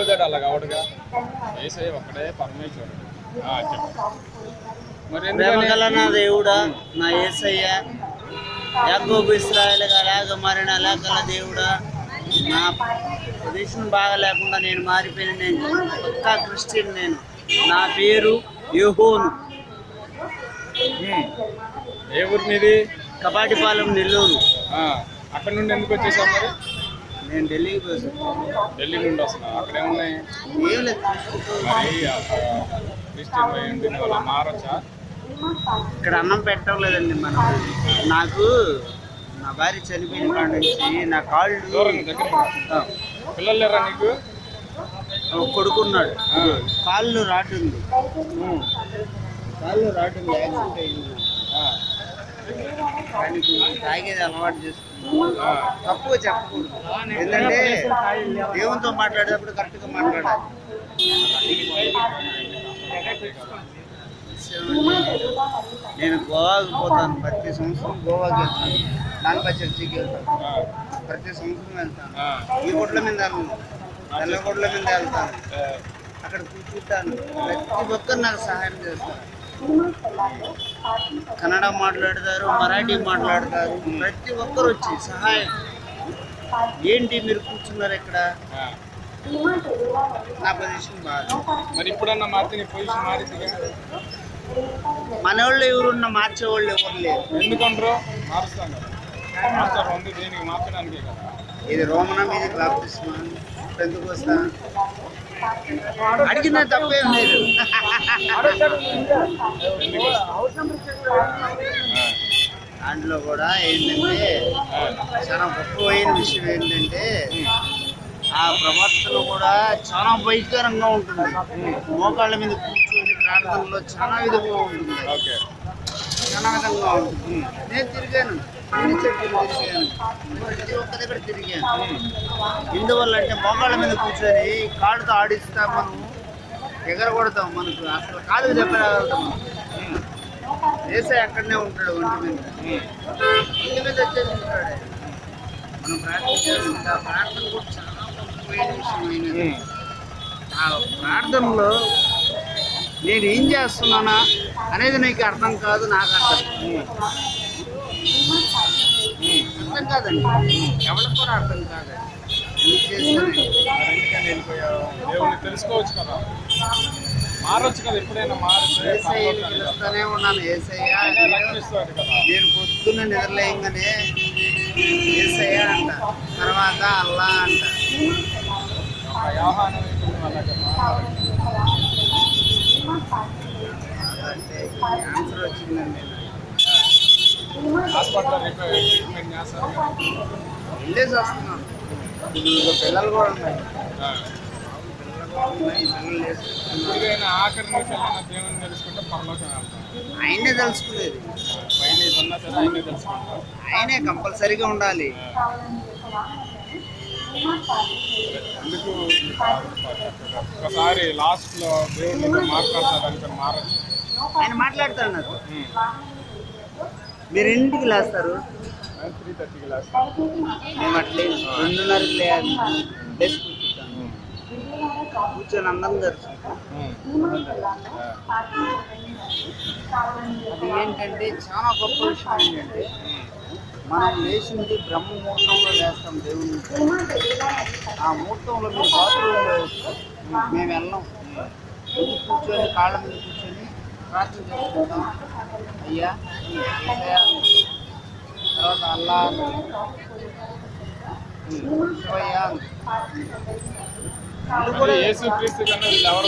అవుతాడు అలా కావడుగా. ఏసై ఒక్కడే పరమేశ్వరుడు. దేవుడా నా ఏసయ్య. యాకోబు ఇస్రాయల్ లాగా మారిన లేకల దేవుడా నా పొజిషన్ బాగా లేకుండా నేను మారిపోయిన నేను పక్కా క్రిస్టియన్ నేను. నా పేరు యోహోను. ఏ ఊరు మీది కపాటిపాలెం నెల్లూరు. అక్కడ నుండి ఎందుకు వచ్చేసావు మరి? నేను ఢిల్లీకి పోయాను ఢిల్లీ నుండి వస్తున్నావు? అక్కడ ఏమున్నాయి ఏం లేదు. మరి క్రిస్టియన్ పోయి మారచ్చా? ఇక్కడ అన్నం పెట్టడం లేదండి మనం. నాకు నా భార్య చనిపోయిన కాడ నుంచి నా కాళ్ళు పిల్లలు లేరా నీకు? కొడుకున్నాడు. కాళ్ళు రాటుంది. కాళ్ళు రాటుంది. యాక్సిడెంట్ అయింది. దానికి తాగేది అలవాటు ఆ. తక్కువ చెప్పకూడదు. ఎందుకంటే దేవునితో మాట్లాడేటప్పుడు కరెక్ట్గా మాట్లాడాలి. నేను గోవాకి పోతాను ప్రతి సంవత్సరం. గోవాకి వెళ్తాను. నాన్నప చర్చికి వెళ్తాను. ప్రతి సంవత్సరం వెళ్తాను. ఈ గుడ్ల మీద వెళ్ళను. తెల్ల గుడ్ల మీద వెళ్తాను. అక్కడ కూర్చుంటాను. ప్రతి ఒక్కరు నాకు సహాయం చేస్తారు. కన్నడ మాట్లాడతారు మరాఠీ మాట్లాడతారు. ప్రతి ఒక్కరు వచ్చి సహాయం. ఏంటి మీరు కూర్చున్నారు ఇక్కడ. నా పొజిషన్ బాగా మరి ఇప్పుడన్నా మార్చి నీ పొజిషన్ మారిందిగా మన వాళ్ళు ఎవరున్నా మార్చే వాళ్ళు ఎవరు లేరు. ఎందుకంటారు? మారుస్తాం కదా. మారుస్తారు ఉంది దేనికి? మార్చడానికే కదా. ఇది రోమనం ఇది బాప్తిస్మా ఎందుకు వస్తా? అడిగిన తప్పేం లేదు? దాంట్లో కూడా ఏంటంటే చాలా గొప్పమైన విషయం ఏంటంటే ఆ ప్రవర్తన కూడా చాలా భయంకరంగా ఉంటుంది. మోకాళ్ళ మీద కూర్చొని ప్రార్థనలో చాలా విధంగా ఉంటుంది. ఉంటుంది నేను తిరిగాను అన్ని చెట్లు తిరిగాను ప్రతి ఒక్క దగ్గర తిరిగాను ఎందువల్ల అంటే మోకాళ్ళ మీద కూర్చొని కాళ్ళతో ఆడిస్తా మనం. ఎగరగొడతాం మనకు. అసలు కాలు దెబ్బ రాగలుగుతాం వేసే అక్కడనే ఉంటాడు ఒంటి మీద. ఇంటి మీద వచ్చేసి ఉంటాడు. మనం ప్రార్థించాలి ఆ ప్రార్థన కూడా చాలా గొప్పమైన విషయమైనది ఉమ్. ఆ ప్రార్థనలో నేను ఏం చేస్తున్నానా? అనేది నీకు అర్థం కాదు నాకు అర్థం. అర్థం కాదండి. ఎవరికి కూడా అర్థం కాదు. తెలుసుకోవచ్చు కదా మారొచ్చు కదా ఎప్పుడైనా ఉన్నాను. ఏసయ్య నేను పొద్దున్న నిద్రలేయంగానే ఏసయ్య అంట. తర్వాత అల్లా అంట. ఒక యోహాను ఆన్సర్ వచ్చిందండి హాస్పిటల్ రిపేర్ ట్రీట్మెంట్ చేస్తారు కదా. వెళ్ళేసి వస్తున్నాను ఇంకా పిల్లలు కూడా ఉన్నాయి ఆ. పిల్లలు కూడా ఉన్నాయి పిల్లలు వేసుకుంటున్నారు ఇప్పటికైనా ఆఖరి నిమిషాలైనా దేవుని తెలుసుకుంటే పరలోకం వెళ్తాం ఆయనే తెలుసుకునేది పైన ఇది ఉన్నా సరే ఆయనే తెలుసుకుంటాం ఆయనే కంపల్సరీగా ఉండాలి అందుకు ఒకసారి లాస్ట్లో లో దేవుడితో మాట్లాడతారు అనుకుని మారచ్చు ఆయన మాట్లాడతాడు నాకు మీరు ఎన్నింటికి లేస్తారు? మేము అట్లే కూర్చుంటాను కూర్చొని అందరం దర్శనం అది ఏంటంటే చాలా గొప్ప విషయం ఏంటంటే మనం లేచింది బ్రహ్మ ముహూర్తంలో లేస్తాం దేవుని ఆ ముహూర్తంలో మీరు బాత్రూంలో మేము వెళ్ళి. కూర్చొని కాళ్ళ మీద కూర్చొని ప్రార్థన చేసుకుంటాం అయ్యా ఏసయ్యా, తర్వాత అల్లా శివయ్య ఇల్లు కూడా యేసు